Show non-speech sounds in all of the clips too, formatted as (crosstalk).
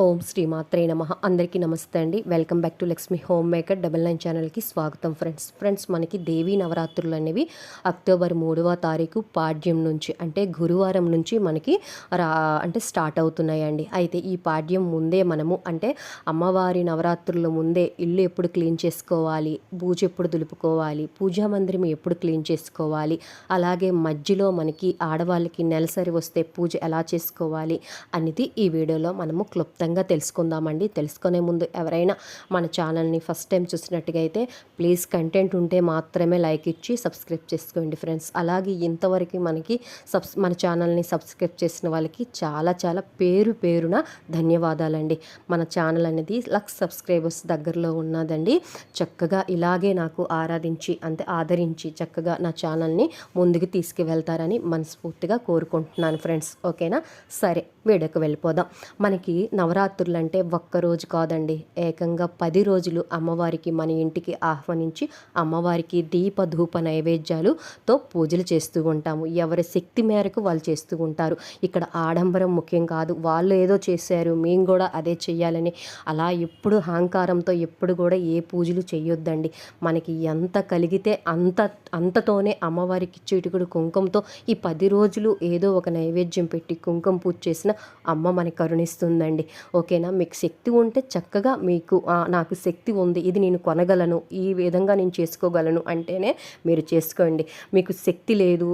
ఓం శ్రీమాత్రే నమ. అందరికీ నమస్తే అండి. Welcome back to Lakshmi home maker double nine ఛానల్కి స్వాగతం ఫ్రెండ్స్. ఫ్రెండ్స్ మనకి దేవీ నవరాత్రులు అనేవి అక్టోబర్ మూడవ తారీఖు పాడ్యం నుంచి అంటే గురువారం నుంచి మనకి రా అంటే స్టార్ట్ అవుతున్నాయండి. అయితే ఈ పాడ్యం ముందే మనము అంటే అమ్మవారి నవరాత్రుల ముందే ఇల్లు ఎప్పుడు క్లీన్ చేసుకోవాలి పూజ ఎప్పుడు దులుపుకోవాలి పూజా మందిరం ఎప్పుడు క్లీన్ చేసుకోవాలి అలాగే మధ్యలో మనకి ఆడవాళ్ళకి నెలసరి వస్తే పూజ ఎలా చేసుకోవాలి అనేది ఈ వీడియోలో మనము క్లుప్తంగా తెలుసుకుందామండి. తెలుసుకునే ముందు ఎవరైనా మన ఛానల్ని ఫస్ట్ టైం చూసినట్టుగా అయితే ప్లీజ్ కంటెంట్ ఉంటే మాత్రమే లైక్ ఇచ్చి సబ్స్క్రైబ్ చేసుకోండి ఫ్రెండ్స్. అలాగే ఇంతవరకు మనకి సబ్స్ మన ఛానల్ని సబ్స్క్రైబ్ చేసిన వాళ్ళకి చాలా చాలా పేరు పేరున ధన్యవాదాలండి. మన ఛానల్ అనేది లక్స్ సబ్స్క్రైబర్స్ దగ్గరలో ఉన్నదండి. చక్కగా ఇలాగే నాకు ఆరాధించి అంటే ఆదరించి చక్కగా నా ఛానల్ని ముందుకు తీసుకువెళ్తారని మనస్ఫూర్తిగా కోరుకుంటున్నాను ఫ్రెండ్స్. ఓకేనా? సరే వీడియోకి వెళ్ళిపోదాం. మనకి నవ అంటే ఒక్క రోజు కాదండి. ఏకంగా పది రోజులు అమ్మవారికి మన ఇంటికి ఆహ్వానించి అమ్మవారికి దీప ధూప నైవేద్యాలుతో పూజలు చేస్తూ ఉంటాము. ఎవరి శక్తి మేరకు వాళ్ళు చేస్తూ ఉంటారు. ఇక్కడ ఆడంబరం ముఖ్యం కాదు. వాళ్ళు ఏదో చేశారు మేము కూడా అదే చేయాలని అలా ఎప్పుడు అహంకారంతో ఎప్పుడు కూడా ఏ పూజలు చేయొద్దండి మనకి ఎంత కలిగితే అంత అంతతోనే అమ్మవారికి చిటుకుడు కుంకుమతో ఈ పది రోజులు ఏదో ఒక నైవేద్యం పెట్టి కుంకుమ పూజ చేసిన అమ్మ మనకి కరుణిస్తుందండి. ఓకేనా? మీకు శక్తి ఉంటే చక్కగా మీకు నాకు శక్తి ఉంది ఇది నేను కొనగలను ఈ విధంగా నేను చేసుకోగలను అంటేనే మీరు చేసుకోండి. మీకు శక్తి లేదు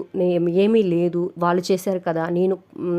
ఏమీ లేదు వాళ్ళు చేశారు కదా నేను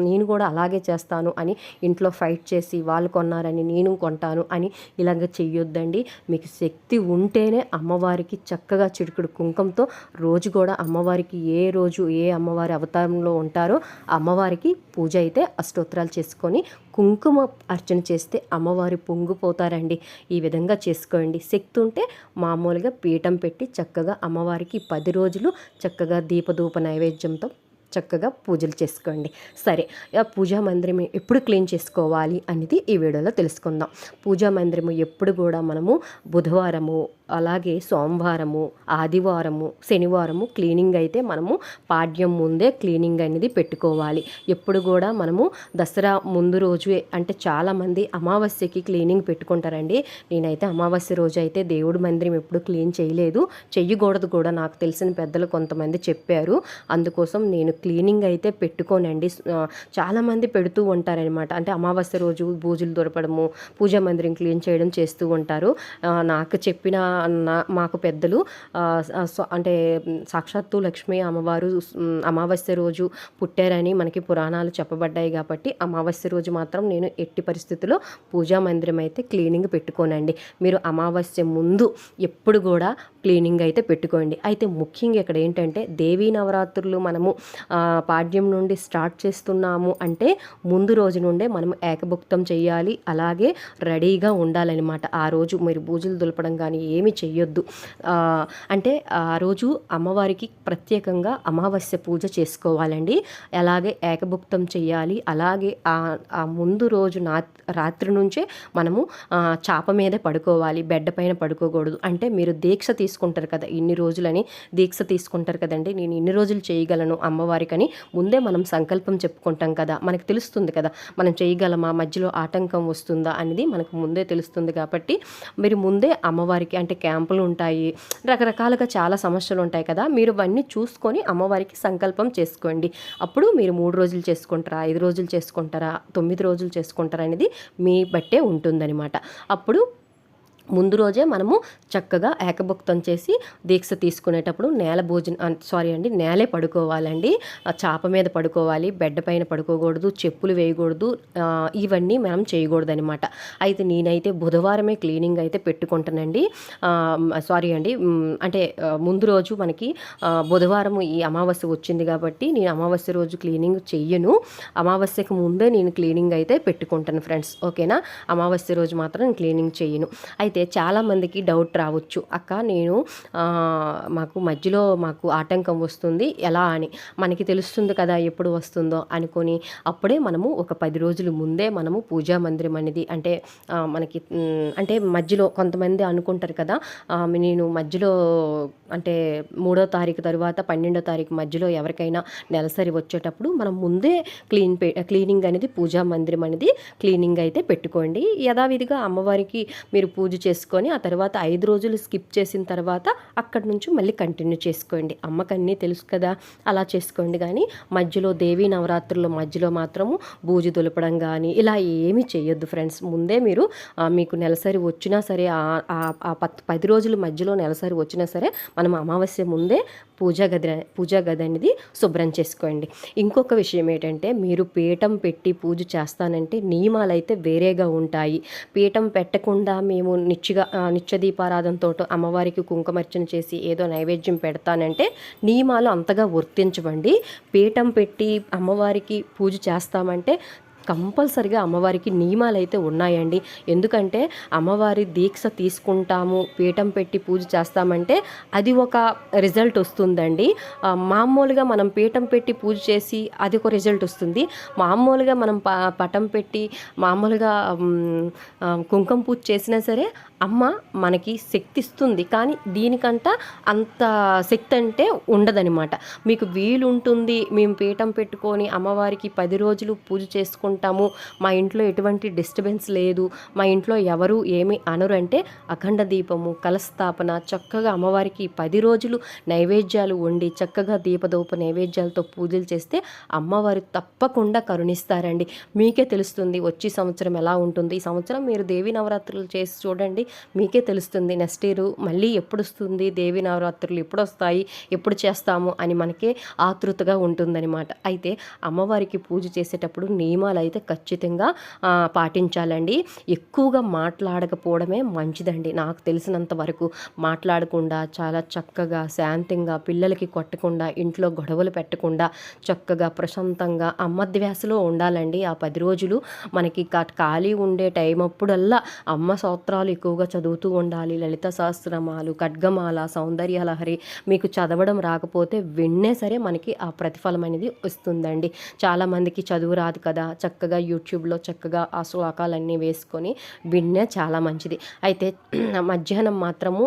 నేను కూడా అలాగే చేస్తాను అని ఇంట్లో ఫైట్ చేసి వాళ్ళు కొన్నారని నేను కొంటాను అని ఇలాగ చెయ్యొద్దండి. మీకు శక్తి ఉంటేనే అమ్మవారికి చక్కగా చిడుకుడు కుంకంతో రోజు కూడా అమ్మవారికి ఏ రోజు ఏ అమ్మవారి అవతారంలో ఉంటారో అమ్మవారికి పూజ అయితే అష్టోత్తరాలు చేసుకొని కుంకుమ అర్చన చేస్తే అమ్మవారు పొంగిపోతారండి. ఈ విధంగా చేసుకోండి. శక్తి ఉంటే మామూలుగా పీఠం పెట్టి చక్కగా అమ్మవారికి పది రోజులు చక్కగా దీపధూప నైవేద్యంతో చక్కగా పూజలు చేసుకోండి. సరే ఆ పూజా మందిరం ఎప్పుడు క్లీన్ చేసుకోవాలి అనేది ఈ వీడియోలో తెలుసుకుందాం. పూజా మందిరము ఎప్పుడు కూడా మనము బుధవారము అలాగే సోమవారము ఆదివారము శనివారము క్లీనింగ్ అయితే మనము పాడ్యం ముందే క్లీనింగ్ అనేది పెట్టుకోవాలి. ఎప్పుడు కూడా మనము దసరా ముందు రోజు అంటే చాలామంది అమావాస్యకి క్లీనింగ్ పెట్టుకుంటారండి. నేనైతే అమావాస్య రోజు అయితే దేవుడి మందిరం ఎప్పుడు క్లీన్ చేయలేదు. చెయ్యకూడదు కూడా నాకు తెలిసిన పెద్దలు కొంతమంది చెప్పారు. అందుకోసం నేను క్లీనింగ్ అయితే పెట్టుకోనండి. చాలామంది పెడుతూ ఉంటారనమాట అంటే అమావాస్య రోజు పూజలు దొరపడము పూజా మందిరం క్లీన్ చేయడం చేస్తూ ఉంటారు. నాకు చెప్పిన నా- మాకు పెద్దలు అంటే సాక్షాత్తు లక్ష్మీ అమ్మవారు అమావాస్య రోజు పుట్టారని మనకి పురాణాలు చెప్పబడ్డాయి కాబట్టి అమావాస్య రోజు మాత్రం నేను ఎట్టి పరిస్థితుల్లో పూజా మందిరం అయితే క్లీనింగ్ పెట్టుకోనండి. మీరు అమావాస్య ముందు ఎప్పుడు కూడా క్లీనింగ్ అయితే పెట్టుకోండి. అయితే ముఖ్యంగా ఇక్కడ ఏంటంటే దేవీ నవరాత్రులు మనము పాడ్యం నుండి స్టార్ట్ చేస్తున్నాము అంటే ముందు రోజు నుండే మనం ఏకభుక్తం చేయాలి. అలాగే రెడీగా ఉండాలన్నమాట. ఆ రోజు మీరు పూజలు దులపడం కానీ ఏమి చెయ్యొద్దు. అంటే ఆ రోజు అమ్మవారికి ప్రత్యేకంగా అమావాస్య పూజ చేసుకోవాలండి. అలాగే ఏకభుక్తం చేయాలి. అలాగే ఆ ముందు రోజు నా రాత్రి నుంచే మనము చాప మీద పడుకోవాలి. బెడ్ పైన పడుకోకూడదు. అంటే మీరు దీక్ష తీసుకుంటారు కదా ఇన్ని రోజులని దీక్ష తీసుకుంటారు కదండి. నేను ఇన్ని రోజులు చేయగలను అమ్మవారికని ముందే మనం సంకల్పం చెప్పుకుంటాం కదా. మనకు తెలుస్తుంది కదా మనం చేయగలమా మధ్యలో ఆటంకం వస్తుందా అనేది మనకు ముందే తెలుస్తుంది కాబట్టి మీరు ముందే అమ్మవారికి అంటే క్యాంపులు ఉంటాయి రకరకాలుగా చాలా సమస్యలు ఉంటాయి కదా మీరు అవన్నీ చూసుకొని అమ్మవారికి సంకల్పం చేసుకోండి. అప్పుడు మీరు మూడు రోజులు చేసుకుంటారా ఐదు రోజులు చేసుకుంటారా తొమ్మిది రోజులు చేసుకుంటారా అనేది మీ బట్టే ఉంటుందన్నమాట. అప్పుడు ముందు రోజే మనము చక్కగా ఏకభుక్తం చేసి దీక్ష తీసుకునేటప్పుడు నేల భోజనం సారీ అండి నేలే పడుకోవాలండి. చాప మీద పడుకోవాలి బెడ్ పైన పడుకోకూడదు చెప్పులు వేయకూడదు ఇవన్నీ మనం చేయకూడదు అనమాట అయితే నేనైతే బుధవారమే క్లీనింగ్ అయితే పెట్టుకుంటానండి. సారీ అండి అంటే ముందు రోజు మనకి బుధవారం ఈ అమావాస్య వచ్చింది కాబట్టి నేను అమావాస్య రోజు క్లీనింగ్ చెయ్యను. అమావాస్యకు ముందే నేను క్లీనింగ్ అయితే పెట్టుకుంటాను ఫ్రెండ్స్ ఓకేనా? అమావాస్య రోజు మాత్రం క్లీనింగ్ చెయ్యను. అయితే అయితే చాలామందికి డౌట్ రావచ్చు. అక్క నేను మాకు మధ్యలో మాకు ఆటంకం వస్తుంది. ఎలా అని? మనకి తెలుస్తుంది కదా ఎప్పుడు వస్తుందో అనుకొని అప్పుడే మనము ఒక పది రోజుల ముందే మనము పూజా మందిరం అనేది అంటే మనకి అంటే మధ్యలో కొంతమంది అనుకుంటారు కదా నేను మధ్యలో అంటే మూడో తారీఖు తర్వాత పన్నెండో తారీఖు మధ్యలో ఎవరికైనా నెలసరి వచ్చేటప్పుడు మనం ముందే క్లీన్ పె క్లీనింగ్ అనేది పూజా మందిరం అనేది క్లీనింగ్ అయితే పెట్టుకోండి. యథావిధిగా అమ్మవారికి మీరు పూజ చేసుకొని ఆ తర్వాత ఐదు రోజులు స్కిప్ చేసిన తర్వాత అక్కడి నుంచి మళ్ళీ కంటిన్యూ చేసుకోండి. అమ్మకన్నీ తెలుసు కదా అలా చేసుకోండి. కానీ మధ్యలో దేవీ నవరాత్రుల మధ్యలో మాత్రము బూజు దులపడం కానీ ఇలా ఏమీ చేయొద్దు ఫ్రెండ్స్. ముందే మీరు మీకు నెలసరి వచ్చినా సరే ఆ- పది రోజుల మధ్యలో నెలసరి వచ్చినా సరే మనం అమావాస్య ముందే పూజా గది పూజా గది అనేది శుభ్రం చేసుకోండి. ఇంకొక విషయం ఏంటంటే మీరు పీఠం పెట్టి పూజ చేస్తానంటే నియమాలు అయితే వేరేగా ఉంటాయి. పీఠం పెట్టకుండా మేము నిత్యగా నిత్యదీపారాధనతో అమ్మవారికి కుంకుమర్చన చేసి ఏదో నైవేద్యం పెడతానంటే నియమాలు అంతగా వర్తించవండి. పీఠం పెట్టి అమ్మవారికి పూజ చేస్తామంటే కంపల్సరిగా అమ్మవారికి నియమాలు అయితే ఉన్నాయండి. ఎందుకంటే అమ్మవారి దీక్ష తీసుకుంటాము పీఠం పెట్టి పూజ చేస్తామంటే అది ఒక రిజల్ట్ వస్తుందండి. మామూలుగా మనం పీఠం పెట్టి పూజ చేసి అది ఒక రిజల్ట్ వస్తుంది. మామూలుగా మనం ప పటం పెట్టి మామూలుగా కుంకుమ పూజ చేసినా సరే అమ్మ మనకి శక్తి ఇస్తుంది. కానీ దీనికంట అంత శక్తి అంటే ఉండదనమాట మీకు వీలు ఉంటుంది మేము పీఠం పెట్టుకొని అమ్మవారికి పది రోజులు పూజ చేసుకుంటాం ఉంటాము. మా ఇంట్లో ఎటువంటి డిస్టర్బెన్స్ లేదు. మా ఇంట్లో ఎవరు ఏమి అనరు అంటే అఖండ దీపము కలస్థాపన చక్కగా అమ్మవారికి పది రోజులు నైవేద్యాలు వండి చక్కగా దీపదోప నైవేద్యాలతో పూజలు చేస్తే అమ్మవారు తప్పకుండా కరుణిస్తారండి. మీకే తెలుస్తుంది వచ్చే సంవత్సరం ఎలా ఉంటుంది. ఈ సంవత్సరం మీరు దేవి నవరాత్రులు చేసి చూడండి మీకే తెలుస్తుంది నెక్స్ట్ ఇయర్ మళ్ళీ ఎప్పుడు వస్తుంది దేవి నవరాత్రులు ఎప్పుడు వస్తాయి ఎప్పుడు చేస్తాము అని మనకే ఆతృతగా ఉంటుందన్నమాట. అయితే అమ్మవారికి పూజ చేసేటప్పుడు నియమాలు అయితే ఖచ్చితంగా పాటించాలండి. ఎక్కువగా మాట్లాడకపోవడమే మంచిదండి. నాకు తెలిసినంత వరకు మాట్లాడకుండా చాలా చక్కగా శాంతంగా పిల్లలకి కొట్టకుండా ఇంట్లో గొడవలు పెట్టకుండా చక్కగా ప్రశాంతంగా అమ్మద్వ్యాసలో ఉండాలండి. ఆ పది రోజులు మనకి కా- ఖాళీ ఉండే టైం అప్పుడల్లా అమ్మ సూత్రాలు ఎక్కువగా చదువుతూ ఉండాలి. లలిత సహస్రనామాలు ఖడ్గమాల సౌందర్యలహరి మీకు చదవడం రాకపోతే విన్నే సరే మనకి ఆ ప్రతిఫలం అనేది వస్తుందండి చాలామందికి చదువు రాదు కదా చక్క చక్కగా యూట్యూబ్లో చక్కగా ఆ శ్లోకాలన్నీ వేసుకొని విన్నే చాలా మంచిది. అయితే (clears throat) మధ్యాహ్నం మాత్రము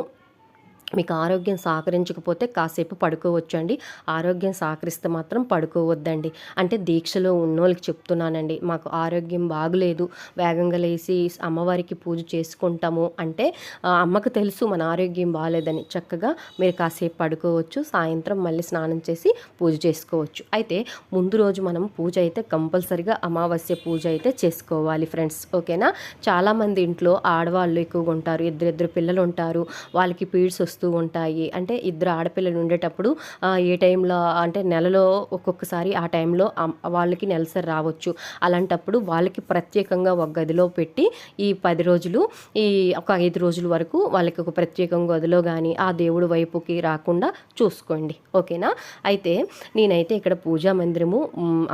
మీకు ఆరోగ్యం సహకరించకపోతే కాసేపు పడుకోవచ్చు అండి ఆరోగ్యం సహకరిస్తే మాత్రం పడుకోవద్దండి. అంటే దీక్షలో ఉన్నోళ్ళకి చెప్తున్నానండి. మాకు ఆరోగ్యం బాగులేదు. వేగంగా లేచి అమ్మవారికి పూజ చేసుకుంటాము అంటే అమ్మకు తెలుసు మన ఆరోగ్యం బాగాలేదని చక్కగా మీరు కాసేపు పడుకోవచ్చు సాయంత్రం మళ్ళీ స్నానం చేసి పూజ చేసుకోవచ్చు. అయితే ముందు రోజు మనం పూజ అయితే కంపల్సరిగా అమావాస్య పూజ అయితే చేసుకోవాలి ఫ్రెండ్స్. ఓకేనా? చాలామంది ఇంట్లో ఆడవాళ్ళు ఎక్కువగా ఉంటారు ఇద్దరిద్దరు పిల్లలు ఉంటారు. వాళ్ళకి పీడ్స్ వస్తూ ఉంటాయి. అంటే ఇద్దరు ఆడపిల్లలు ఉండేటప్పుడు ఏ టైంలో అంటే నెలలో ఒక్కొక్కసారి ఆ టైంలో వాళ్ళకి నెలసరి రావచ్చు. అలాంటప్పుడు వాళ్ళకి ప్రత్యేకంగా ఒక గదిలో పెట్టి ఈ పది రోజులు ఈ ఒక ఐదు రోజుల వరకు వాళ్ళకి ఒక ప్రత్యేకంగా గదిలో కానీ ఆ దేవుడు వైపుకి రాకుండా చూసుకోండి. ఓకేనా? అయితే నేనైతే ఇక్కడ పూజా మందిరము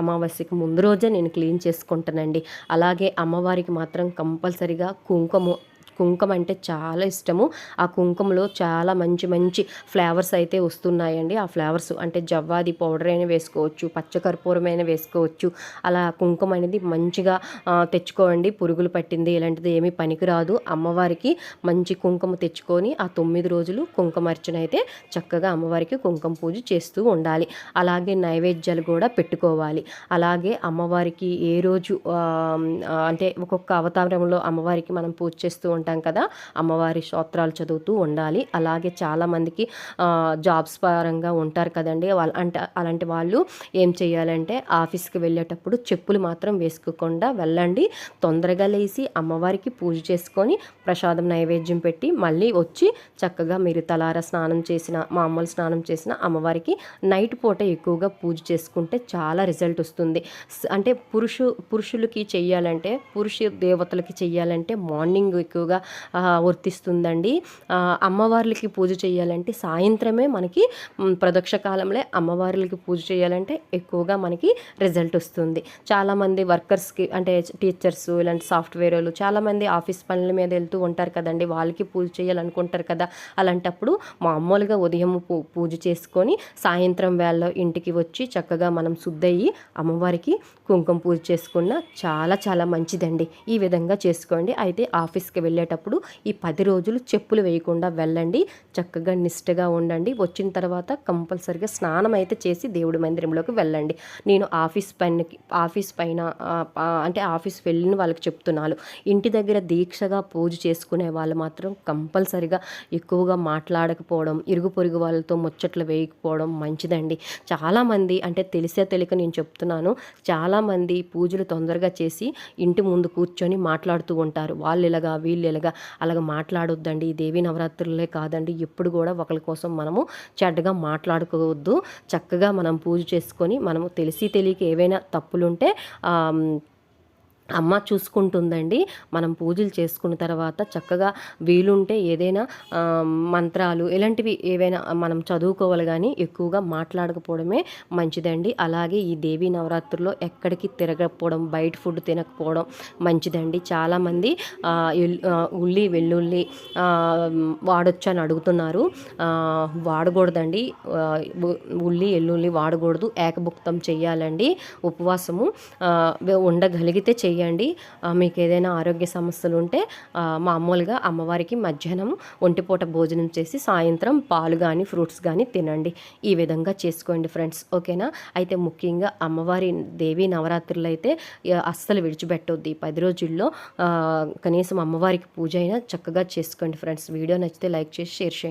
అమావాస్యకి ముందు రోజే నేను క్లీన్ చేసుకుంటానండి. అలాగే అమ్మవారికి మాత్రం కంపల్సరిగా కుంకుమ కుంకుమ అంటే చాలా ఇష్టము. ఆ కుంకుమలో చాలా మంచి మంచి ఫ్లేవర్స్ అయితే వస్తున్నాయండి. ఆ ఫ్లేవర్స్ అంటే జవ్వాది పౌడర్ అయినా వేసుకోవచ్చు పచ్చకర్పూరం అయినా వేసుకోవచ్చు. అలా కుంకుమ అనేది మంచిగా తెచ్చుకోండి. పురుగులు పట్టింది ఇలాంటిది ఏమీ పనికిరాదు. అమ్మవారికి మంచి కుంకుమ తెచ్చుకొని ఆ తొమ్మిది రోజులు కుంకుమార్చన అయితే చక్కగా అమ్మవారికి కుంకుమ పూజ చేస్తూ ఉండాలి. అలాగే నైవేద్యాలు కూడా పెట్టుకోవాలి. అలాగే అమ్మవారికి ఏ రోజు అంటే ఒక్కొక్క అవతారంలో అమ్మవారికి మనం పూజ చేస్తూ ఉంటాం కదా. అమ్మవారి స్తోత్రాలు చదువుతూ ఉండాలి. అలాగే చాలామందికి జాబ్స్ పరంగా ఉంటారు కదండి. వాళ్ళ అంటే అలాంటి వాళ్ళు ఏం చేయాలంటే ఆఫీస్కి వెళ్ళేటప్పుడు చెప్పులు మాత్రం వేసుకోకుండా వెళ్ళండి. తొందరగా లేచి అమ్మవారికి పూజ చేసుకొని ప్రసాదం నైవేద్యం పెట్టి మళ్ళీ వచ్చి చక్కగా మీరు తలార స్నానం చేసిన మామూలు స్నానం చేసిన అమ్మవారికి నైట్ పూట ఎక్కువగా పూజ చేసుకుంటే చాలా రిజల్ట్ వస్తుంది. అంటే పురుషు పురుషులకి చెయ్యాలంటే పురుష దేవతలకి చెయ్యాలంటే మార్నింగ్ ఎక్కువగా ఎక్కువగా వర్తిస్తుందండి. అమ్మవార్లకి పూజ చేయాలంటే సాయంత్రమే మనకి ప్రదక్ష కాలంలో అమ్మవార్లకి పూజ చేయాలంటే ఎక్కువగా మనకి రిజల్ట్ వస్తుంది. చాలామంది వర్కర్స్కి అంటే టీచర్స్ ఇలాంటి సాఫ్ట్వేర్ వాళ్ళు చాలామంది ఆఫీస్ పనుల మీద వెళ్తూ ఉంటారు కదండి. వాళ్ళకి పూజ చేయాలనుకుంటారు కదా. అలాంటప్పుడు మామూలుగా ఉదయం పూ పూజ చేసుకొని సాయంత్రం వేళ ఇంటికి వచ్చి చక్కగా మనం శుద్ధయ్యి అమ్మవారికి కుంకుమ పూజ చేసుకున్న చాలా చాలా మంచిదండి. ఈ విధంగా చేసుకోండి. అయితే ఆఫీస్కి వెళ్ళేటప్పుడు ఈ పది రోజులు చెప్పులు వేయకుండా వెళ్ళండి. చక్కగా నిష్టగా ఉండండి. వచ్చిన తర్వాత కంపల్సరిగా స్నానం అయితే చేసి దేవుడి మందిరంలోకి వెళ్ళండి. నేను ఆఫీస్ పైన ఆఫీస్ పైన అంటే ఆఫీస్ వెళ్ళిన వాళ్ళకి చెప్తున్నాను. ఇంటి దగ్గర దీక్షగా పూజ చేసుకునే వాళ్ళు మాత్రం కంపల్సరిగా ఎక్కువగా మాట్లాడకపోవడం ఇరుగు పొరుగు వాళ్ళతో ముచ్చట్లు వేయకపోవడం మంచిదండి. చాలామంది అంటే తెలిసే తెలియక నేను చెప్తున్నాను చాలామంది పూజలు తొందరగా చేసి ఇంటి ముందు కూర్చొని మాట్లాడుతూ ఉంటారు. వాళ్ళు ఇలాగా వీళ్ళు ఇలాగా అలాగ మాట్లాడొద్దండి. ఈ దేవి నవరాత్రులే కాదండి. ఎప్పుడు కూడా ఒకరి కోసం మనము చెడ్డగా మాట్లాడుకోవద్దు. చక్కగా మనం పూజ చేసుకొని మనము తెలిసి తెలియక ఏవైనా తప్పులుంటే అమ్మ చూసుకుంటుందండి. మనం పూజలు చేసుకున్న తర్వాత చక్కగా వీలుంటే ఏదైనా మంత్రాలు ఇలాంటివి ఏవైనా మనం చదువుకోవాలి కానీ ఎక్కువగా మాట్లాడకపోవడమే మంచిదండి. అలాగే ఈ దేవీ నవరాత్రుల్లో ఎక్కడికి తిరగకపోవడం బయట ఫుడ్ తినకపోవడం మంచిదండి. చాలామంది ఉల్లి వెల్లుల్లి వాడొచ్చు అని అడుగుతున్నారు. వాడకూడదండి. ఉల్లి ఎల్లుల్లి వాడకూడదు. ఏకభుక్తం చేయాలండి ఉపవాసము ఉండగలిగితే చెయ్యండి చేయండి మీకు ఏదైనా ఆరోగ్య సమస్యలు ఉంటే మామూలుగా అమ్మవారికి మధ్యాహ్నం ఒంటిపూట భోజనం చేసి సాయంత్రం పాలు కానీ ఫ్రూట్స్ కానీ తినండి. ఈ విధంగా చేసుకోండి ఫ్రెండ్స్. ఓకేనా? అయితే ముఖ్యంగా అమ్మవారి దేవి నవరాత్రులు అయితే అస్సలు విడిచిపెట్టొద్దు. ఈ పది రోజుల్లో కనీసం అమ్మవారికి పూజ అయినా చక్కగా చేసుకోండి ఫ్రెండ్స్. వీడియో నచ్చితే లైక్ చేసి షేర్ చేయండి.